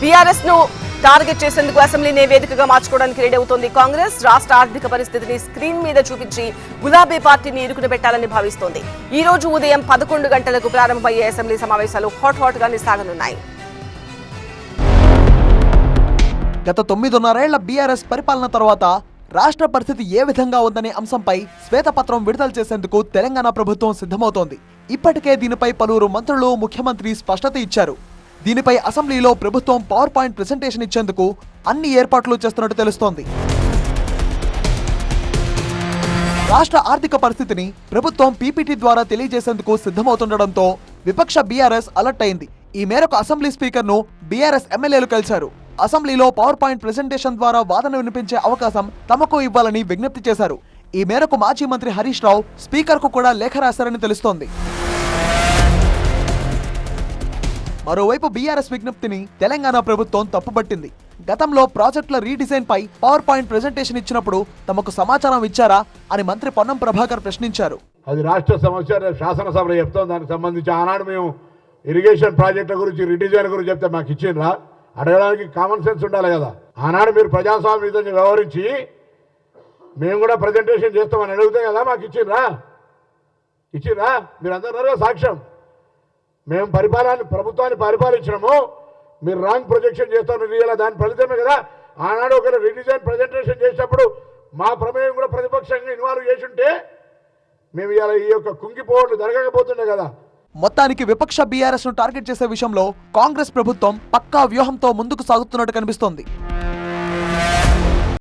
BRS uh, ను target చేసేందుకు అసెంబ్లీనే వేదికగా మార్చుకోవడానికి రెడీ అవుతోంది కాంగ్రెస్. రాష్ట్ర ఆర్థిక పరిస్థితిని స్క్రీన్ మీద చూపించి గులాబీ పార్టీని ఇరుకున పెట్టాలని భావిస్తోంది. ఈ రోజు ఉదయం పదకొండు గంటలకు ప్రారంభమయ్యే అసెంబ్లీ సమావేశాలు హాట్ హాట్ గానే సాగనున్నాయి గత తొమ్మిదిన్నరేళ్ళ బీఆర్ఎస్ పరిపాలన తర్వాత రాష్ట్ర పరిస్థితి ఏ విధంగా ఉందనే అంశంపై శ్వేతపత్రం విడుదల చేసేందుకు తెలంగాణ ప్రభుత్వం సిద్ధమవుతోంది. ఇప్పటికే దీనిపై పలువురు మంత్రులు ముఖ్యమంత్రి స్పష్టత ఇచ్చారు. దీనిపై అసెంబ్లీలో ప్రభుత్వం పవర్ పాయింట్ ప్రెజెంటేషన్ ఇచ్చేందుకు అన్ని ఏర్పాట్లు చేస్తున్నట్టు తెలుస్తోంది. రాష్ట్ర ఆర్థిక పరిస్థితిని ప్రభుత్వం పీపీటీ ద్వారా తెలియజేసేందుకు సిద్ధమవుతుండటంతో విపక్ష బీఆర్ఎస్ అలర్ట్ అయింది. ఈ మేరకు అసెంబ్లీ స్పీకర్ను బీఆర్ఎస్ ఎమ్మెల్యేలు కలిశారు. అసెంబ్లీలో పవర్ పాయింట్ ప్రెజెంటేషన్ ద్వారా వాదన వినిపించే అవకాశం తమకు ఇవ్వాలని విజ్ఞప్తి చేశారు. ఈ మేరకు మాజీ మంత్రి హరీష్ రావు స్పీకర్కు కూడా లేఖ రాశారని తెలుస్తోంది. మరోవైపు బీఆర్ఎస్ విజ్ఞప్తిని తెలంగాణ ప్రభుత్వం తప్పుపట్టింది గతంలో ప్రాజెక్టుల రీడిజైన్ పై పవర్ పాయింట్ ప్రెజెంటేషన్ ఇచ్చినప్పుడు తమకు సమాచారం ఇచ్చారా అని మంత్రి పొన్నం ప్రభాకర్ ప్రశ్నించారు. అది రాష్ట్ర సమస్య శాసనసభ శాసనసభలో చెప్తాం దానికి సంబంధించి ఆనాడు మేము ఇరిగేషన్ ప్రాజెక్టుల గురించి రీడిజైన్ గురించి చెప్తే మాకు ఇచ్చిండ్రా? అడగడానికి కామన్ సెన్స్ ఉండాలి కదా. ఆనాడు మీరు ప్రజాస్వామ్యం వ్యవహరించి మేము కూడా ప్రజెంటేషన్ చేస్తామని అడిగితే కదా మాకు ఇచ్చిండ్రా? ఇచ్చిండ్రా? మీరు అందరు సాక్ష్యం. మేము పరిపాలన ప్రభుత్వాన్ని పరిపాలించినాము. మీరు రాంగ్ ప్రొజెక్షన్ చేస్తాను ఇలా దాని ఫలితమే కదా. ఆనాడు ఒకరు రిడిజైన్ ప్రజెంటేషన్ చేసినప్పుడు మా ప్రమేయం కూడా ప్రతిపక్షంగా ఇన్వాల్వ్ చేసి ఉంటే మేము ఇలా ఈ యొక్క కుంగిపోవట్లు జరగకపోతుండే కదా. మొత్తానికి విపక్ష బీఆర్ఎస్ను టార్గెట్ చేసే విషయంలో కాంగ్రెస్ ప్రభుత్వం పక్కా వ్యూహంతో ముందుకు సాగుతున్నట్టు కనిపిస్తోంది.